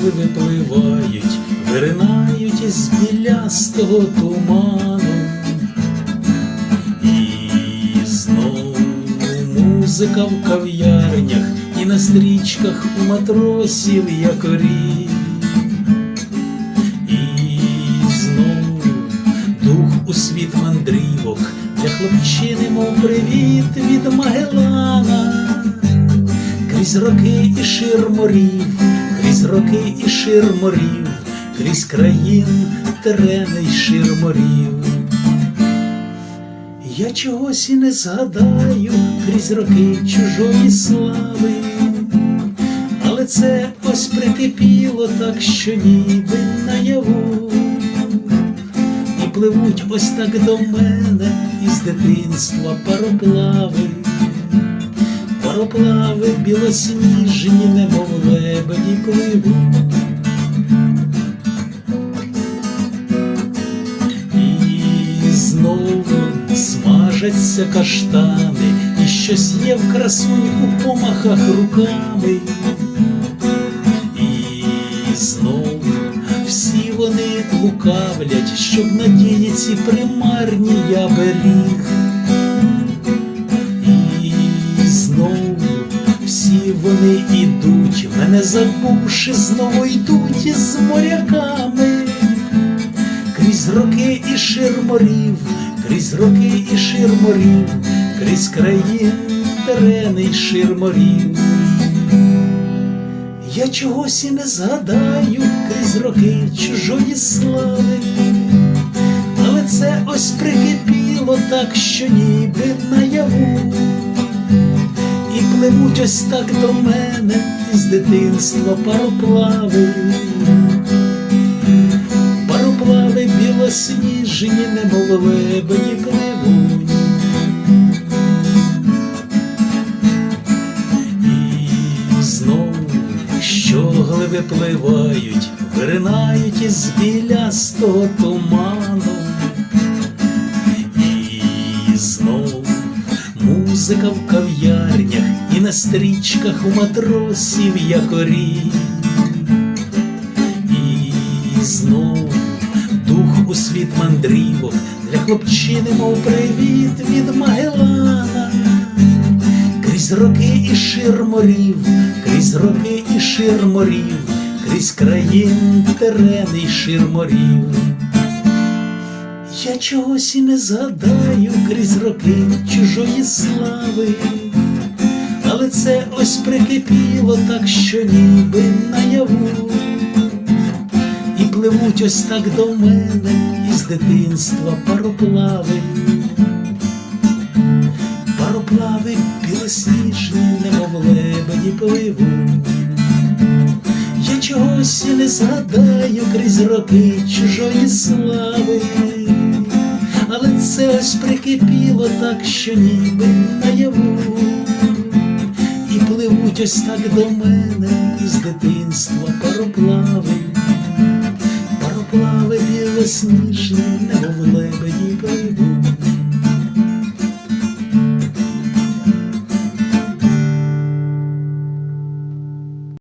щогли випливають, виринають із білястого туману. І знову музика в кав'ярнях і на стрічках у матросів якорі. І знову дух у світ мандрівок для хлопчини, мов привіт від Магелана. Крізь роки і шир морів, крізь роки і шир морів, крізь країн терени й шир морів. Я чогось і не згадаю крізь роки чужої слави, але це ось прикипіло так, що ніби наяву. І пливуть ось так до мене із дитинства пароплави, пароплави білосніжні, немов лебеді пливуть. І знову смажаться каштани, і щось є в красунь у помахах руками. І знову всі вони лукавлять, щоб надії ці примарні я беріг. Вони ідуть, мене забувши, знову йдуть із моряками крізь роки і шир морів, крізь роки і шир морів, крізь країн терени й шир морів. Я чогось і не згадаю крізь роки чужої слави, але це ось прикипіло так, що ніби наяву. Пливуть ось так до мене із дитинства пароплави. Пароплави білосніжні, немов лебеді пливуть. І знову щогли випливають, виринають із білястого туману. І знову музика в на стрічках у матросів якорі. І знову дух у світ мандрівок для хлопчини, мов привіт від Магелана. Крізь роки і шир морів, крізь роки і шир морів, крізь країн терени й шир морів. Я чогось і не згадаю крізь роки чужої слави, але це ось прикипіло так, що ніби наяву. І пливуть ось так до мене із дитинства пароплави. Пароплави білосніжні, немов лебеді пливуть. Я чогось і не згадаю крізь роки чужої слави, але це ось прикипіло так, що ніби наяву. Пливуть ось так до мене із дитинства пароплави, пароплави білосніжні,